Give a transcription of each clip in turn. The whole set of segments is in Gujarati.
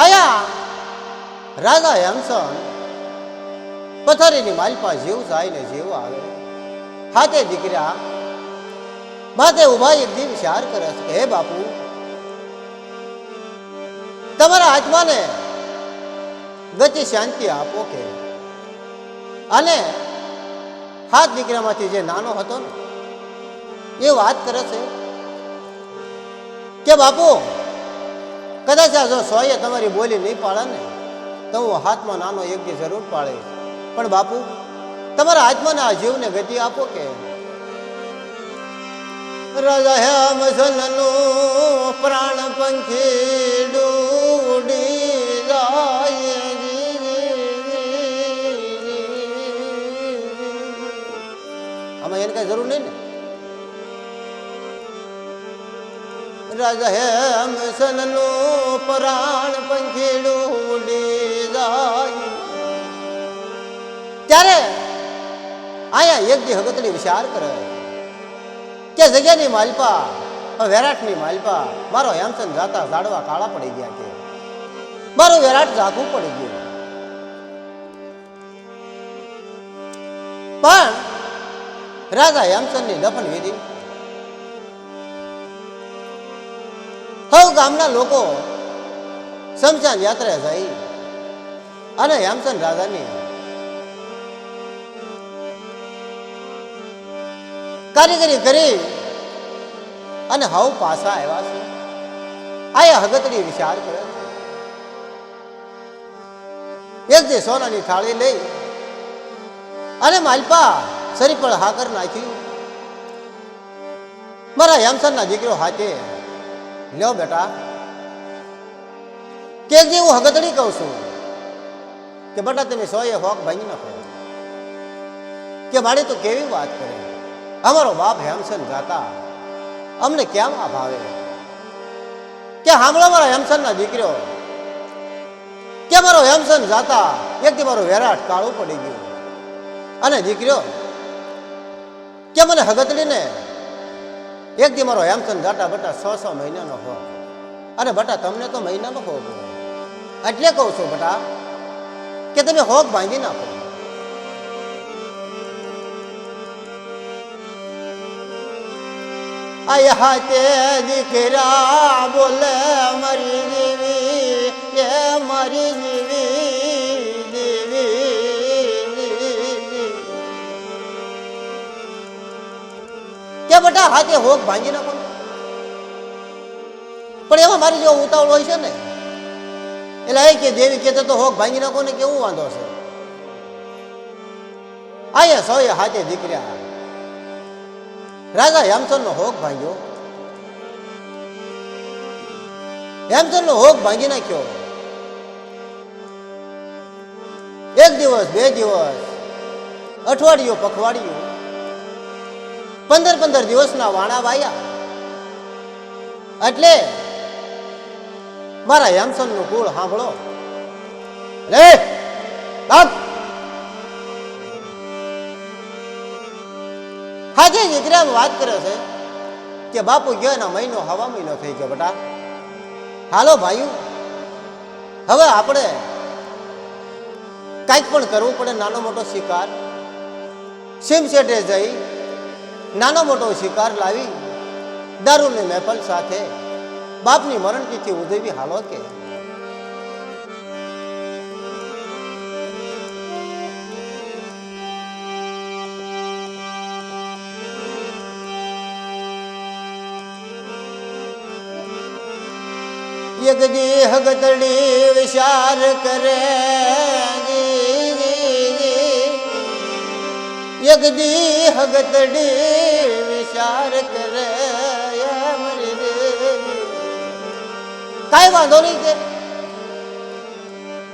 આયા. રાજા હેમસન પથારીની માલપા જેવું જાય ને જેવું આવે. હાથે દીકરા, માથે ઊભા એક દિન શાર કરે છે. હે બાપુ, તમારા આત્માને ગતિ શાંતિ આપો કે? અને હાથ દીકરામાંથી જે નાનો હતો ને, એ વાત કરે છે કે બાપુ કદાચ આ જો સોએ તમારી બોલી નહીં પાડે ને, તો હું હાથમાં નાનો દી જરૂર પાડે પણ બાપુ, તમારા હાથમાં આ જીવને ગતિ આપો કે? રાજા સનનું પ્રાણ પંખી ડૂડી જાય આમાં એને કઈ જરૂર નહીં ને? રાજા સનનું પ્રાણ પંખી ડૂડી જાય. ત્યારે અહીંયા એક જે હગતની વિચાર કરે. કે જગ્યાની માલપા વેરાટની માલપા, મારો હેમસન જાતા ઝાડવા કાળા પડી ગયા કે. મારું વેરાટ ઝાખું પડી ગયું. પણ રાજા હેમચંદની દફન વિધિ હવ ગામના લોકો શમશાન યાત્રા જાય. અને હેમચંદ રાજાની કારીગરી કરી અને હવ પાછા આવ્યા છે. આયા હગતની વિચાર કરે એક જે સોનાની થાળી લઈ અને માલપા સરી પર હાકર નાખ્યું. મારા હેમસનના દીકરો હાથે લ્યો બેટા. કે હું હગતડી કહું છું. કે બેટા, તમે એ હોક ભાંગી નાખો કે મારી તો કેવી વાત કરે. અમારો બાપ હેમસન જાતા અમને કેમ આ ભાવે? કે હામળો મારા હેમસનના દીકર્યો કે મારો હેમસન જાતા, એકથી મારો વેરાટ કાળું પડી ગયું. અને દીકર્યો કે મને હગતડીને એક દી મારો હેમસન જાટા બટા છ છ મહિનાનો હો અને બટા તમને તો મહિનાનો હો એટલે કહું છું બટા, કે તમે હોક ભાંગી નાખો. તે દીકરા બોલે, મરી જીવી, એ મરી દેવી કે હાથે હોક ભાંગી નાખો પણ એમાં મારી જો ઉતાવળ હોય છે ને, એટલે એ કે દેવી કહેતો તો હોક ભાંગી નાખો ને કેવું વાંધો છે? આયા સોએ હાથે દીકર્યા. રાજા હેમચંદ નો હોક ભાંગ્યો. હેમચંદ નો હોક ભાંગી નાખ્યો. એક દિવસ, બે દિવસ, અઠવાડિયું પખવાડિયું. પંદર પંદર દિવસના વાણા વાયા. એટલે મારા હેમચંદનું કુળ સાંભળો. રે, બાપ! હાજે દીકરા વાત કરે છે કે બાપુ ગયો એના મહિનો હવા મહિનો થઈ ગયો બેટા. હાલો ભાઈ હવે આપણે કાંઈક પણ કરવું પડે, નાનો મોટો શિકાર. સિમ સેટે જઈ નાનો મોટો શિકાર લાવી દારૂની મહેફલ સાથે બાપની મરણ તિથિ ઉજવી હાલો કે. એક દી હગતડી વિચાર કરે એક દી હગતડી વિચાર કરે મરી કાંઈ વાંધો નહીં કે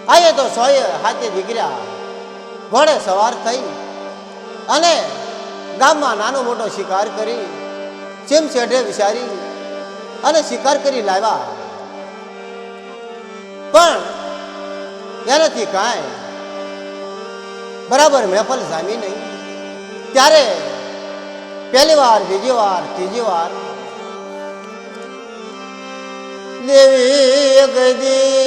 આયે તો સોય હાથે દીકરા ઘોડે સવાર થઈ અને ગામમાં નાનો મોટો શિકાર કરી ચીમ શેઠે વિચારી અને શિકાર કરી લાવ્યા પણ એનાથી કાંઈ બરાબર મહેફલ જામી નહીં ત્યારે પહેલી વાર, બીજી વાર, ત્રીજી વાર દેવી ગદી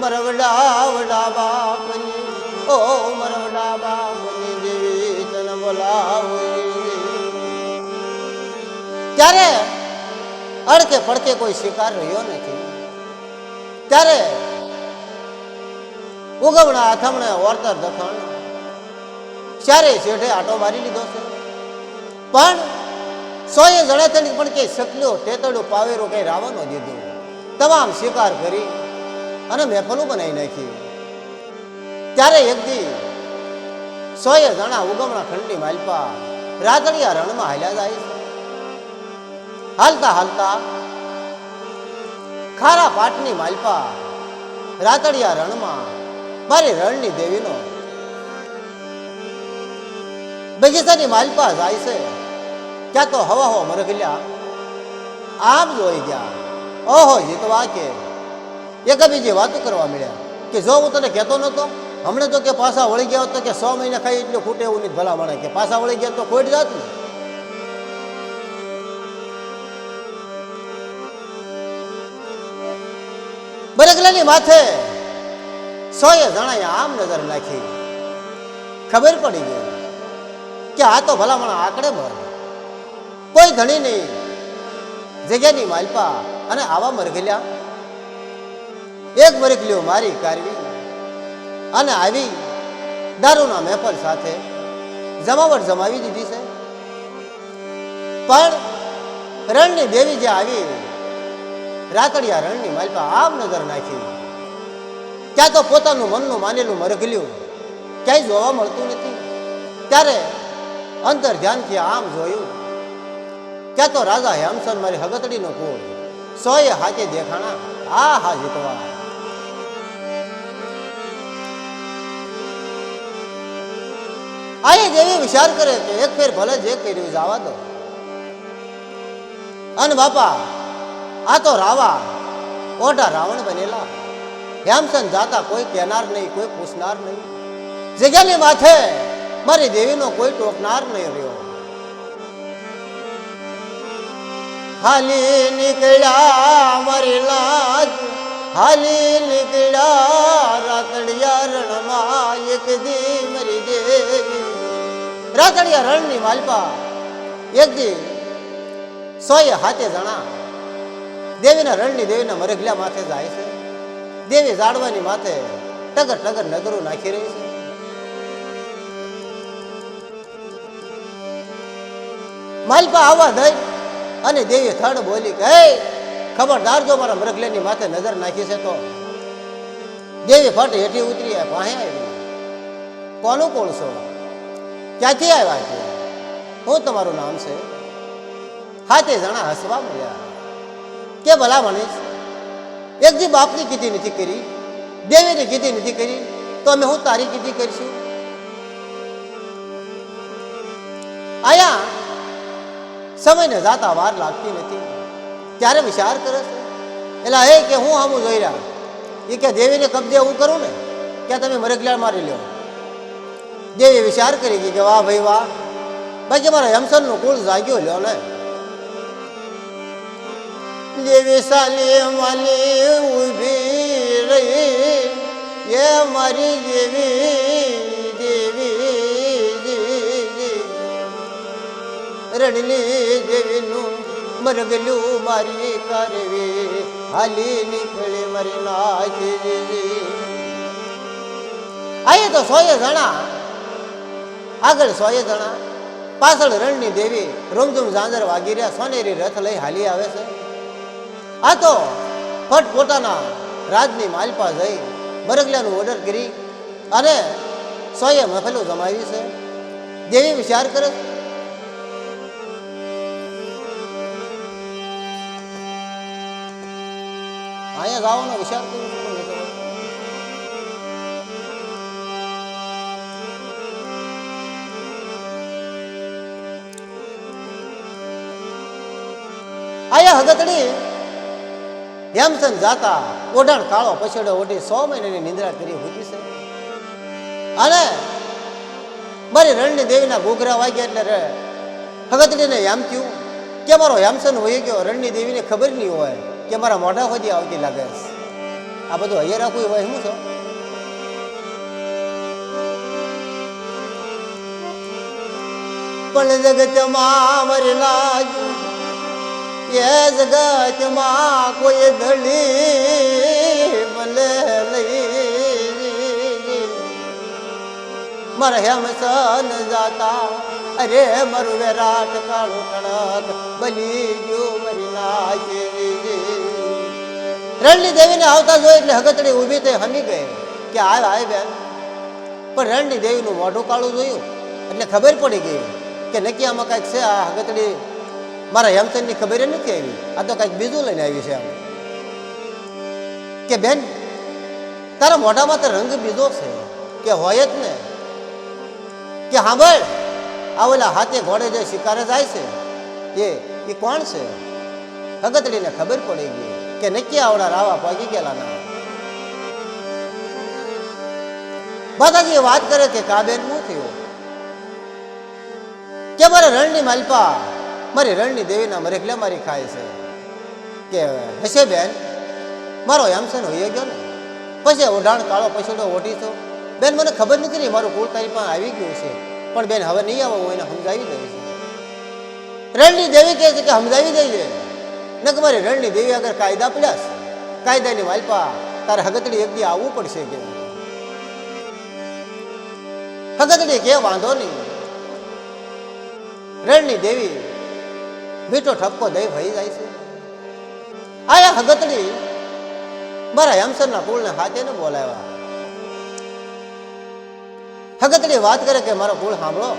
મરવડા વડા ઓ મરવડા બાપની દેવી તન બોલાવે ત્યારે અડકે પડકે કોઈ શિકાર રહ્યો નથી. ત્યારે ઉગમણા આથમણે ઓરતર દખણ ચારે છેઠે આટો મારી લીધો છે. પણ સોએ જણાતણી પણ કે શકલ્યો તેતડું પાવેરું કઈ રાવણો દીધું. તમામ શિકાર કરી અને મહેફલું બનાવી નાખી ત્યારે એક દી સોએ જણા ઉગમણા ખંડની માલપા રાતડિયા રણમાં હાલ્યા જાય છે. હાલતા હાલતા ખારા પાટની માલપા રાતડિયા રણમાં મારી રણની દેવીનો બગીચાની માલપા જાય છે. ક્યાં તો હવા હો મરગલ્યા આમ જોઈ ગયા. ઓહો જીતવા કે એક બીજી વાતો કરવા મળ્યા કે જો હું તને કહેતો નતો હમણાં તો કે પાછા વળી ગયા તો કે સો મહિના ખાઈ એટલે ખૂટે એવું નહીં ભલા મળે કે પાછા વળી ગયા તો ખોટ જાત ને બરગલાની માથે સોએ જણાએ આમ નજર નાખી. ખબર પડી ગઈ કે આ તો ભલામણ આંકડે મર કોઈ ધણી નહીં જગ્યાની માલપા અને આવા મરઘેલ્યા એક મરઘલીઓ મારી કારવી અને આવી દારૂના મેપલ સાથે જમાવટ જમાવી દીધી છે. પણ રણની દેવી જે આવી રાતડિયા રણની માલપા આમ નજર નાખી. ત્યાં તો પોતાનું મનનું માનેલું મરઘલ્યું. ક્યાંય જોવા મળતું નથી. ત્યારે અંતર ધ્યાનથી આમ જોયું. ક્યાં તો રાજા હેમસન મારી હગતડીનો કુળ. સોએ હાથે દેખાણા, આ હા જીતવા. આએ દેવી વિચાર કરે કે એક ફેર ભલે જે કર્યું જવા દો. અને બાપા આ તો રાવા ઓઢા રાવણ બનેલા હેમસન જાતા કોઈ કહેનાર નહીં કોઈ પૂછનાર નહીં જગ્યાની માથે મારી દેવીનો કોઈ ટોકનાર નહીં રહ્યો હાલી નીકળ્યા મારી લાજ હાલી નીકળ્યા રાતડિયા રણમાં એક દી મરી દેવી રાતડિયા રણની માલપા એક દી સોએ હાથે જણા દેવીના રણની દેવીના મરઘલા માથે જાય છે. દેવી જાડવાની માથે ટગર ટગર નગરો નાખી રહી છે. માલપા આવવા દઈ અને દેવી થડ બોલી કે "હે, ખબરદાર જો મારા મરઘલેની માથે નજર નાખી છે તો. દેવી ફટ હેઠી ઉતરી પાસે આવી કોનું કોણ છો? ક્યાંથી આવ્યા છે? હું તમારું નામ છે? હાથે જણા હસવા મળ્યા. કે ભલા મનીષ એક જી બાપની કીધી નથી કરી, દેવીની કીધી નથી કરી, તો અમે હું તારી કીધી કરીશું? આયા, સમયને જાતા વાર લાગતી નથી. ત્યારે વિચાર કરે છે. એટલે એ કે હું આમું જોઈ રહ્યા? એ કે દેવીને કબજે હું કરું ને, કે તમે મરગલાળ મારી લ્યો. દેવી વિચાર કરી ગઈ કે વાહ ભાઈ વાહ, બાકી મારા હેમસનનું કુળ જાગ્યો લ્યો ને. દેવી સાલી માલી ઊભી રહી, એ મારી દેવી દેવી. રણની દેવીનું મરગલું મારી કરવી, હાલી નીકળે મારી નાખી આયે તો સોએ જણા આગળ સોએ જણા પાછળ રણની દેવી રૂમઝુમ ઝાંઝર વાગી રહ્યા, સોનેરી રથ લઈ હાલી આવે છે. આ તો ફટ પોતાના રાજની માલપા જઈ બરગલાનું ઓર્ડર કરી અને સ્વયં મફેલું જમાવી છે દેવી વિચાર કરે અહીંયા જવાનો વિચાર કરું. આયા હગતડી હેમસન જાતા ઓઢાણ કાળો પછેડો ઓઢી સો મહિનાની નિંદ્રા કરી હુજી છે. અને મારી રણની દેવીના ઘોઘરા વાગ્યા એટલે ભગતડીને એમ કહ્યું કે મારો હેમસન હોય ગયો, રણની દેવીને ખબર નહીં હોય કે મારા મોઢા હોજી આવતી લાગે આ બધું અહીંયા રાખવું હોય શું છો? પણ જગતમાં મરી લાગ્યું એ જગતમાં કોઈ ગળી ભલે નહીં. મારા હેમ સન જાતા, અરે મારું વેરાટ કાળું કણક બની ગયું મરી નાખી રણની દેવીને આવતા જોઈ એટલે હગતડી ઊભી થઈ હમી ગઈ. કે આય આય બેન. પણ રણની દેવીનું મોઢું કાળું જોયું. એટલે ખબર પડી ગઈ કે નક્કી આમાં કાંઈક છે આ હગતડી મારા હેમચંદની ખબર નથી આવી. આ તો કંઈક બીજું લઈને આવી છે કે બેન, તારા મોઢામાં તો રંગ બીજો છે. કે હોય જ ને. કે સાંભળ આ ઓલા હાથે ઘોડે જે શિકારે જાય છે, એ એ કોણ છે? અગતડીને ખબર પડી ગઈ કે નક્કી આવડા રાવા ભાગી ગયેલા ના. માતાજી વાત કરે કે કાબેન શું થયું? કે મારે રણની માલપા મારી રણની દેવીના મરેખલે મારી ખાય છે. કે હશે બેન? મારો હેમસન હોઈ ગયો ને. પછી ઓઢાણ કાળો પછીડો ઓઢી છો બેન, મને ખબર નથી રહી મારું કુળ તારી પાસે આવી ગયું છે. પણ બેન, હવે નહીં આવો, હું એને સમજાવી દઈશ. રણની દેવી કહે છે કે સમજાવી દઈએ ને કે મારી રણની દેવી આગળ કાયદા પડ્યા છે. કાયદાની માલપા તારે હગતડી એકદી આવવું પડશે કે? હગતડી કે, વાંધો નહીં. રણની દેવી મીઠો ઠપકો દઈ ભઈ જાય છે. આયા હગતડી મારા હેમસરના કુળને હાથે ને બોલાવ્યા. હગતડી વાત કરે કે મારો કુળ સાંભળો.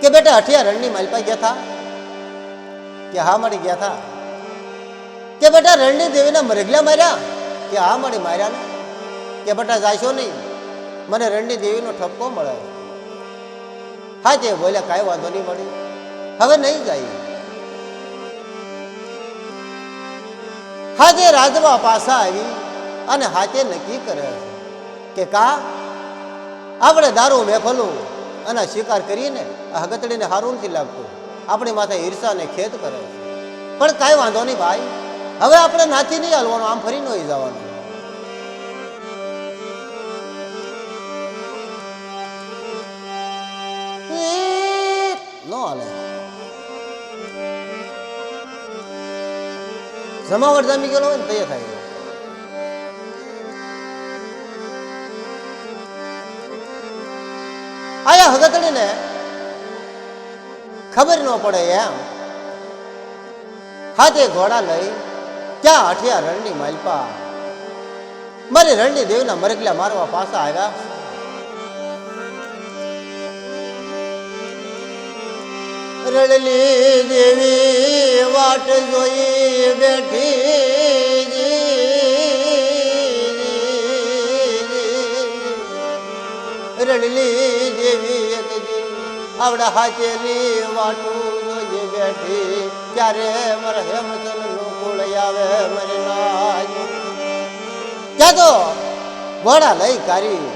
કે બેટા અઠિયા રણની માલપા ગયા થા? કે હા મળી ગયા થા? કે બેટા રણની દેવીના મરગલા માર્યા? કે હા મળી માર્યા ને કે બેટા જાશો નહીં? મને રણની દેવીનો ઠપકો મળે હા તે બોલ્યા, કાંઈ વાંધો નહીં મળી. હવે નહીં જાય. હાજે રાજવા પાસા આવી અને હાથે નક્કી કરે કે કા આપણે દારૂ મેફલું અને શિકાર કરીને હગતડીને હારું નથી લાગતું. આપણી માથે ઈર્ષા ને ખેત કરે પણ કાંઈ વાંધો નહીં ભાઈ. હવે આપણે નાથી નહીં હાલવાનું, આમ ફરી નહીં જવાનું. જમાવટ જામી ગયેલો હોય ને તે થાય. આયા હગતડીને ખબર ન પડે એમ. હાથે ઘોડા લઈ ક્યાં અઠિયા રણની માલપા. મારી રણની દેવના મરગલા મારવા પાસા આવ્યા. રડલી દેવી વાટ જોઈ બેઠી રડલી દેવી આવડા હાચેલી વાટું જોઈ બેઠી. ત્યારે મારા હેમચંદનું કુળ આવે મરી નાજ ત્યાં તો? ભોડા લઈ કરી.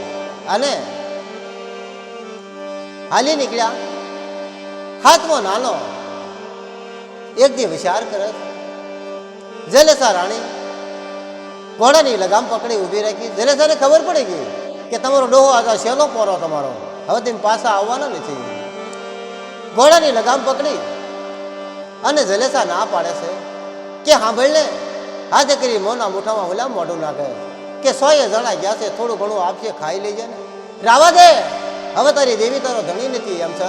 અને હાલી નીકળ્યા? હાથમાં નાનો. એક દી વિચાર કરે. જલેસા રાણી, ઘોડાની લગામ પકડી ઊભી રાખી. જલેસાને ખબર પડી ગઈ કે તમારો ડોહો આ શેનો પોરો તમારો. હવે તેમ પાછા આવવાના નથી. ઘોડાની લગામ પકડી અને જલેસા ના પાડે છે કે સાંભળ ને હાથે કરી મોના મોઢામાં હુલામ મોઢું નાખે. કે સો એ જણા ગયા છે, થોડું ઘણું આપશે ખાઈ લેજે ને. રાવા દે, હવે તારી દેવી તારો ધણી નથી એમ છે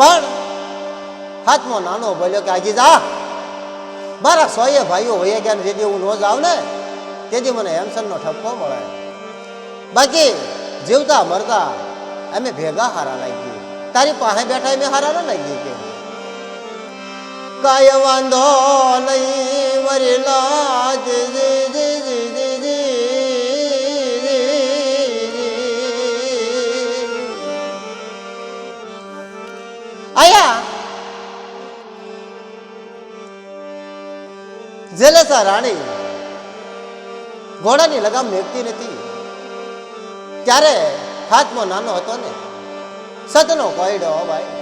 પણ હાથમાં નાનો બોલ્યો કે આજી જા. મારા સોએ ભાઈઓ હોય ગયા જેથી હું ન જાઉં ને, તેથી મને હેમસનનો ઠપકો મળે. બાકી જીવતા મરતા અમે ભેગા હારા લાગી તારી પાસે બેઠા અમે હારા ના લાગી કે? કાય વાંધો નહીં, મરી લાજ જેલેસા રાણી ઘોડાની લગામ મેકતી નથી. ત્યારે હાથમાં નાનો હતો ને, સતનો કોયડો ભાઈ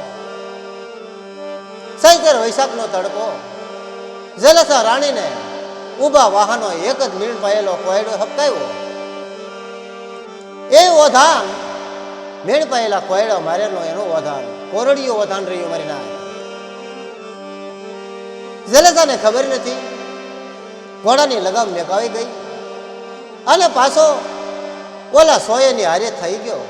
સૈતર વૈશાખનો તડકો જેલેસા રાણીને ઊભા વાહનો એક જ મીણ પાયેલો કોયડો હપકાયો એ ઓધાન, મીણ પાયેલા કોયડો મારેલો, એનો ઓધાન કોરડીઓ ઓધાન રહ્યું મારી ના જલસાને ખબર નથી ઘોડાની લગામ મેકાવી ગઈ. અને પાછો ઓલા સોયની હારે થઈ ગયો.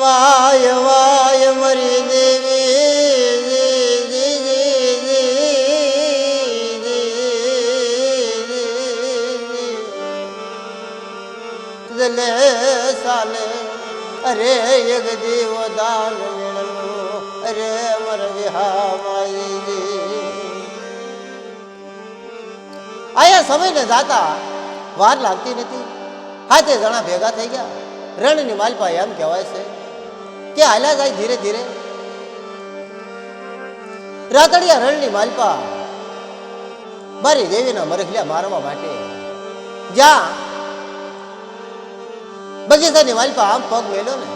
વાય વાય, મરી દેવી સાલે, અરે એક જીવ દાન અરે મર વિહા મારી આયા સમયને જાતા વાર લાગતી નથી. હાથે જણા ભેગા થઈ ગયા. રણની માલપા એમ કહેવાય છે કે હાલ્યા જાય ધીરે ધીરે. રાતડિયા રણની માલપા મારી દેવીના મરખલિયા મારવા માટે જ્યાં બગીચાની માલપા આમ પગ મેલ્યો ને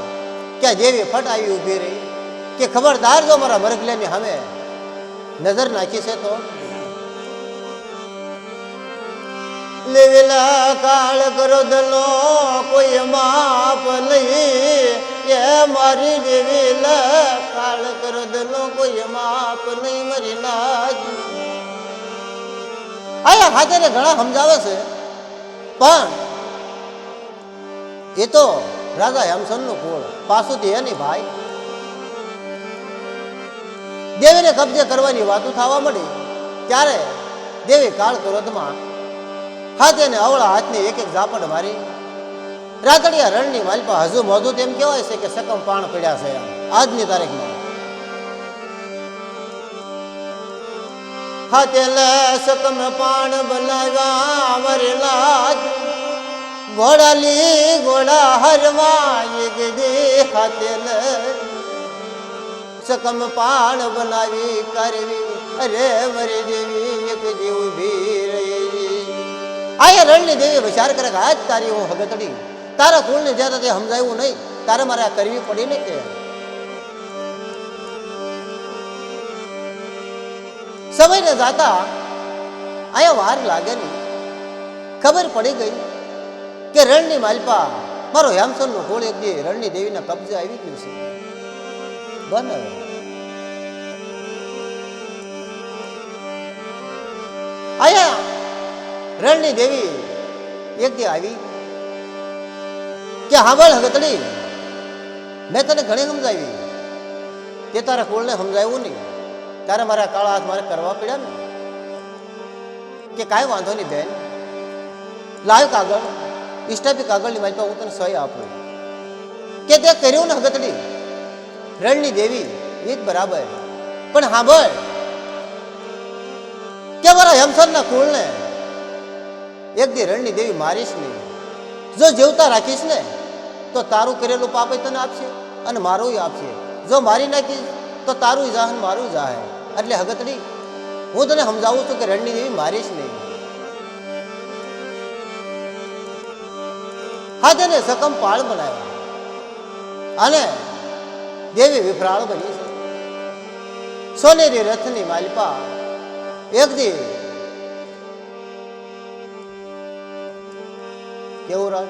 ક્યાં દેવી ફટ આવી ઊભી રહી કે ખબરદાર જો મારા મરખલિયાની સામે નજર નાખી છે તો? લેવેલા કાળ કરો દલો કોઈ માપ નહીં. એ મારી લેવેલા કાળ કરો દલો કોઈ માપ નહીં. મારી નાજ આયા ખાતેને ઘણા સમજાવે છે. પણ એ તો રાજા હેમસનનું કુળ. પાછું તે એની ભાઈ. દેવીને કબજે કરવાની વાતો થવા મળી ત્યારે દેવી કાળ ક્રોધમાં હાથે ને અવળા હાથની એક એક ઝાપડ મારી. રાતડિયા રણની માલપા હજુ મોધું તેમ કહેવાય છે કે સકમ પાણ પડ્યા છે આજની તારીખમાં. હાથે સકમ પાણ બનાવ્યા મરેલા ઘોડાલી ઘોડા હરવા એક દે હાથે સકમ પાણ બનાવી કરવી. અરે મરી દેવી એક જીવ ભી આયા રણની દેવી વિચાર કરે કે આજ તારી હું હગતડી. તારા કુળને જ્યાં તે સમજાયું નહીં. તારે મારે આ કરવી પડી ને કે? સમયને જાતા અહીંયા વાર લાગે નહીં ખબર પડી ગઈ કે રણની માલપા મારો હેમસનનો કુળ એક દી રણની દેવીના કબજે આવી ગયું છે. બને. રણની દેવી એક દી આવી કે હાંભળ હગતડી, મેં તને ઘણી સમજાવી. તે તારા કુળને સમજાવ્યું નહીં. તારે મારા કાળા હાથ મારે કરવા પડ્યા ને? કે કાંઈ વાંધો નહીં બેન. લાવ કાગળ ઇસ્ટાપી કાગળની મારી પાસે હું તને સહી આપું. કે તે કર્યું ને હગતડી? રણની દેવી એ જ બરાબર. પણ સાંભળ કે મારા હેમસરના કુળને એક દી રણની દેવી મારીશ નહીં. જો જીવતા રાખીશ ને, તો તારું કરેલું પાપ તને આપશે અને મારું આપશે. જો મારી નાખીશ, તો તારું જાહન મારું જાહે. એટલે હગતડી, હું તને સમજાવું છું કે રણની દેવી મારીશ નહીં. હા તેને સકમ પાળ બનાવ્યા. અને દેવી વિફરાળ બની સોનેરી રથની માલિપા એક દી કેવું રાગ?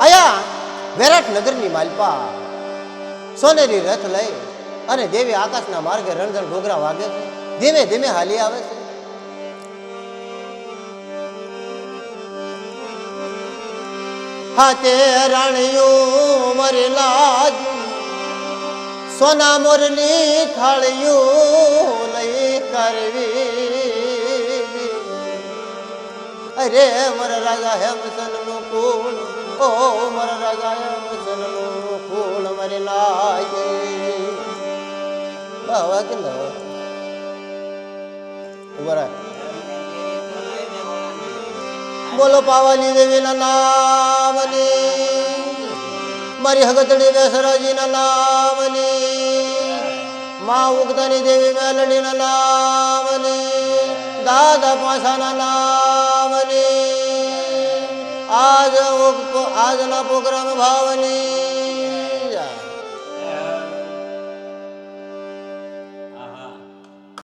આયા, વિરાટ નગરની માલપા સોનેરી રથ લઈ અને દેવી આકાશના માર્ગે રણધર ઢોગરા વાગે છે. ધીમે ધીમે હાલી આવે છે. હાથે રાણીયું મરેલા સોના મોરની થાળીયું લઈ કરવી. અરે મર રાજા હેમ સનનું કુળ, ઓ મર રાજા હેમ સનનું કુળ મરે લાગે. ઊભા રાખ. બોલો, પાવાની દેવીના નામની મારી હગતડી બેસરાજીના નામની, મા ઉગતાની દેવી મેલડીના નામની, દાદા પાસાના નામની. આજ આજના પ્રોગ્રામ ભાવની